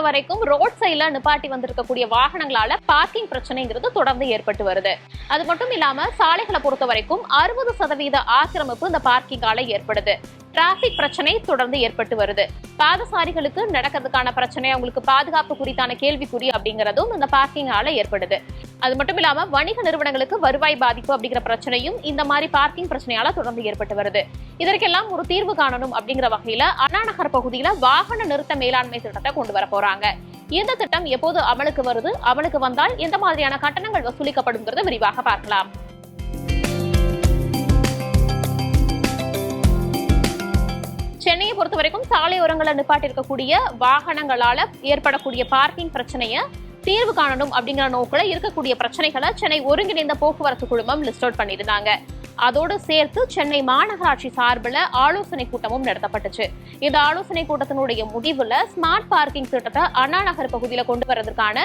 வரைக்கும் ரோட் சைட்ல நிப்பாட்டி வந்திருக்கக்கூடிய வாகனங்களால பார்க்கிங் பிரச்சனைங்கிறது தொடர்ந்து ஏற்பட்டு வருது. அது மட்டும் இல்லாம சாலைகளை பொறுத்த வரைக்கும் அறுபது சதவீத ஆக்கிரமிப்பு இந்த பார்க்கிங்கால ஏற்படுது. டிராபிக் பிரச்சனை தொடர்ந்து ஏற்பட்டு வருது. பாதசாரிகளுக்கு நடக்கிறதுக்கான பிரச்சனை அவங்களுக்கு பாதுகாப்பு குறித்தான கேள்விக்குறி அப்படிங்கிறதும் இந்த பார்க்கிங்கால ஏற்படுது. அது மட்டும் இல்லாம வணிக நிறுவனங்களுக்கு வருவாய் பாதிப்பு அப்படிங்கிற பிரச்சனையும் இந்த மாதிரி பார்க்கிங் பிரச்சனையால தொடர்ந்து ஏற்பட்டு வருது. இதற்கெல்லாம் ஒரு தீர்வு காணணும் அப்படிங்கிற வகையில அண்ணா நகர் பகுதியில வாகன நிறுத்த மேலாண்மை திட்டத்தை கொண்டு வர போறாங்க. இந்த திட்டம் எப்போது அமலுக்கு வருது அமலுக்கு வந்தால் எந்த மாதிரியான கட்டணங்கள் வசூலிக்கப்படும் விரிவாக பார்க்கலாம். சென்னையை பொறுத்த வரைக்கும் சாலையோரங்களை நிப்பாட்டிருக்கக்கூடிய வாகனங்களால ஏற்படக்கூடிய பார்க்கிங் பிரச்சனையை தீர்வு காணணும் அப்படிங்கிற நோக்கில் இருக்கக்கூடிய பிரச்சனைகளை சென்னை ஒருங்கிணைந்த போக்குவரத்து குழுமம் லிஸ்ட் அவுட் பண்ணியிருந்தாங்க. அதோடு சேர்த்து சென்னை மாநகராட்சி சார்பில் ஆலோசனை கூட்டமும் நடத்தப்பட்டுச்சு. இந்த ஆலோசனை கூட்டத்தினுடைய முடிவுல ஸ்மார்ட் பார்க்கிங் திட்டத்தை அண்ணா நகர் பகுதியில் கொண்டு வரதுக்கான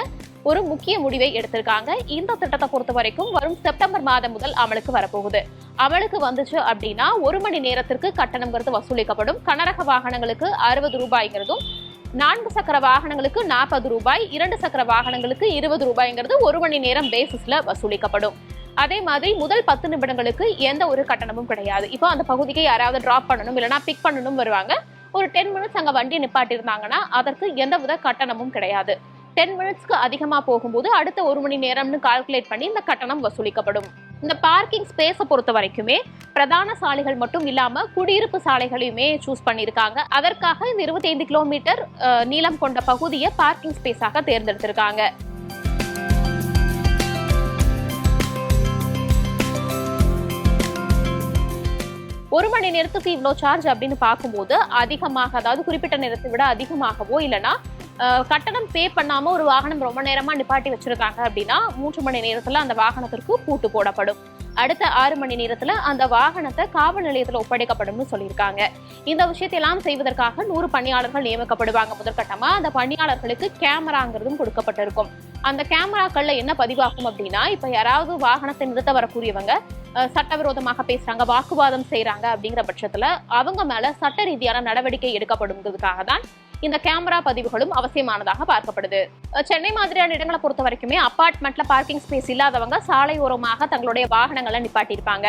ஒரு முக்கிய முடிவை எடுத்திருக்காங்க. இந்த திட்டத்தை பொறுத்த வரைக்கும் வரும் செப்டம்பர் மாதம் முதல் அமலுக்கு வரப்போகுது. அமலுக்கு வந்துச்சு அப்படின்னா ஒரு மணி நேரத்திற்கு கட்டணங்கிறது வசூலிக்கப்படும். கனரக வாகனங்களுக்கு அறுபது ரூபாய்ங்கிறதும் நான்கு சக்கர வாகனங்களுக்கு நாற்பது ரூபாய் இரண்டு சக்கர வாகனங்களுக்கு இருபது ரூபாய்ங்கிறது ஒரு மணி நேரம் பேசிஸ்ல வசூலிக்கப்படும். அதே மாதிரி முதல் பத்து நிமிடங்களுக்கு எந்த ஒரு கட்டணமும் கிடையாது. இப்போ அந்த பகுதிக்கு யாராவது டிராப் பண்ணணும் இல்லைன்னா பிக் பண்ணணும் வருவாங்க. ஒரு டென் மினிட்ஸ் அங்க வண்டி நிப்பாட்டியிருந்தாங்கன்னா அதற்கு எந்தவித கட்டணமும் கிடையாது. டென் மினிட்ஸ்க்கு அதிகமா போகும்போது அடுத்த ஒரு மணி நேரம்னு கால்குலேட் பண்ணி இந்த கட்டணம் வசூலிக்கப்படும். இந்த பார்க்கிங் ஸ்பேஸை பொறுத்த வரைக்குமே பிரதான சாலைகள் மட்டும் இல்லாம குடியிருப்பு சாலைகளையுமே சூஸ் பண்ணியிருக்காங்க. அதற்காக இந்த 25 கிலோமீட்டர் நீளம் கொண்ட பகுதியை பார்க்கிங் ஸ்பேஸாக தேர்ந்தெடுத்திருக்காங்க. ஒரு மணி நேரத்துக்கு இவ்வளோ சார்ஜ் அப்படின்னு பார்க்கும்போது அதிகமாக அதாவது குறிப்பிட்ட நேரத்தை விட அதிகமாகவோ இல்லைன்னா கட்டணம் பே பண்ணாம ஒரு வாகனம் ரொம்ப நேரமா நிப்பாட்டி வச்சிருக்காங்க அப்படின்னா மூன்று மணி நேரத்துல அந்த வாகனத்திற்கு பூட்டு போடப்படும். அடுத்த ஆறு மணி நேரத்துல அந்த வாகனத்தை காவல் நிலையத்துல ஒப்படைக்கப்படும்னு சொல்லியிருக்காங்க. இந்த விஷயத்தையெல்லாம் செய்வதற்காக நூறு பணியாளர்கள் நியமிக்கப்படுவாங்க. முதற்கட்டமா அந்த பணியாளர்களுக்கு கேமராங்கிறதும் கொடுக்கப்பட்டிருக்கும். அந்த கேமராக்கள்ல என்ன பதிவாகும் அப்படின்னா இப்ப யாராவது வாகனத்தை நிறுத்த வரக்கூடியவங்க சட்டவிரோதமாக பேசுறாங்க வாக்குவாதம் செய்யறாங்க அப்படிங்கிற பட்சத்துல அவங்க மேல சட்ட ரீதியான நடவடிக்கை எடுக்கப்படுங்கிறதுக்காக தான் இந்த கேமரா பதிவுகளும் அவசியமானதாக பார்க்கப்படுது. சென்னை மாதிரியான இடங்களை பொறுத்த வரைக்குமே அப்பார்ட்மெண்ட்ல பார்க்கிங் ஸ்பேஸ் இல்லாதவங்க சாலை ஓரமாக தங்களுடைய வாகனங்களை நிப்பாட்டியிருப்பாங்க.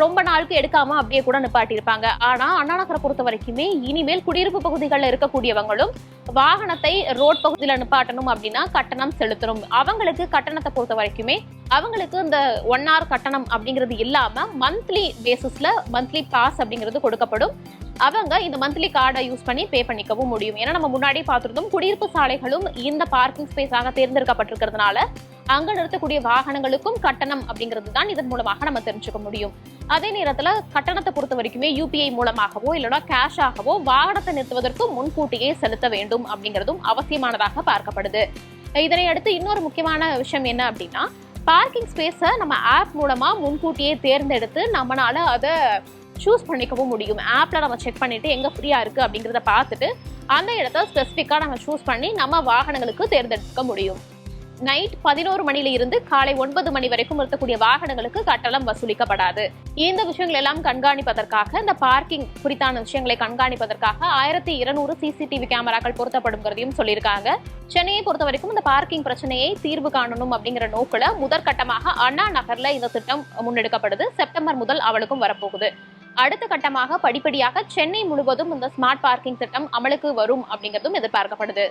ரொம்ப நாளுக்கு எடுக்காம அப்படியே கூட நிப்பாட்டியிருப்பாங்க. ஆனா அண்ணா நகரை பொறுத்த வரைக்குமே இனிமேல் குடியிருப்பு பகுதிகளில் இருக்கக்கூடியவங்களும் வாகனத்தை ரோட் பகுதியில நிப்பாட்டணும் அப்படின்னா கட்டணம் செலுத்தணும். அவங்களுக்கு கட்டணத்தை பொறுத்த வரைக்குமே அவங்களுக்கு இந்த ஒன் ஹவர் கட்டணம் அப்படிங்கிறது இல்லாம மந்த்லி பேசிஸ்ல மந்த்லி பாஸ் அப்படிங்கிறது கொடுக்கப்படும். அவங்க இந்த மந்த்லி கார்டை யூஸ் பண்ணி பே பண்ணிக்கவும் முடியும். ஏன்னா நம்ம முன்னாடி பார்த்துருந்தோம் குடியிருப்பு சாலைகளும் இந்த பார்க்கிங் ஸ்பேஸாக தேர்ந்தெடுக்கப்பட்டிருக்கிறதுனால அங்க நிறுத்தக்கூடிய வாகனங்களுக்கும் கட்டணம் அப்படிங்கிறது தான் இதன் மூலமாக நம்ம தெரிஞ்சுக்க முடியும். அதே நேரத்துல கட்டணத்தை பொறுத்த வரைக்குமே யூபிஐ மூலமாகவோ இல்லைன்னா கேஷாகவோ வாகனத்தை நிறுத்துவதற்கு முன்கூட்டியே செலுத்த வேண்டும் அப்படிங்கிறதும் அவசியமானதாக பார்க்கப்படுது. இதனை அடுத்து இன்னொரு முக்கியமான விஷயம் என்ன அப்படின்னா பார்க்கிங் ஸ்பேஸை நம்ம ஆப் மூலமா முன்கூட்டியே தேர்ந்தெடுத்து நம்மளால அதை சூஸ் பண்ணிக்கவும் முடியும். ஆப்பில் நம்ம செக் பண்ணிவிட்டு எங்கே ஃப்ரீயாக இருக்குது அப்படிங்கிறத பார்த்துட்டு அந்த இடத்த ஸ்பெசிஃபிக்காக நம்ம சூஸ் பண்ணி நம்ம வாகனங்களுக்கு தேர்ந்தெடுக்க முடியும். நைட் பதினோரு மணியில இருந்து காலை ஒன்பது மணி வரைக்கும் இருக்கக்கூடிய வாகனங்களுக்கு கட்டணம் வசூலிக்கப்படாது. இந்த விஷயங்கள் எல்லாம் கண்காணிப்பதற்காக இந்த பார்க்கிங் குறித்தான விஷயங்களை கண்காணிப்பதற்காக ஆயிரத்தி இருநூறு சிசிடிவி கேமராக்கள் பொருத்தப்படுங்கிறதையும் சொல்லியிருக்காங்க. சென்னையை பொறுத்த வரைக்கும் இந்த பார்க்கிங் பிரச்சனையை தீர்வு காணணும் அப்படிங்கிற நோக்கில் முதற்கட்டமாக அண்ணா நகர்ல இந்த திட்டம் முன்னெடுக்கப்படுது. செப்டம்பர் முதல் அவளுக்கும் வரப்போகுது. அடுத்த கட்டமாக படிப்படியாக சென்னை முழுவதும் இந்த ஸ்மார்ட் பார்க்கிங் திட்டம் அமலுக்கு வரும் அப்படிங்கிறதும் எதிர்பார்க்கப்படுது.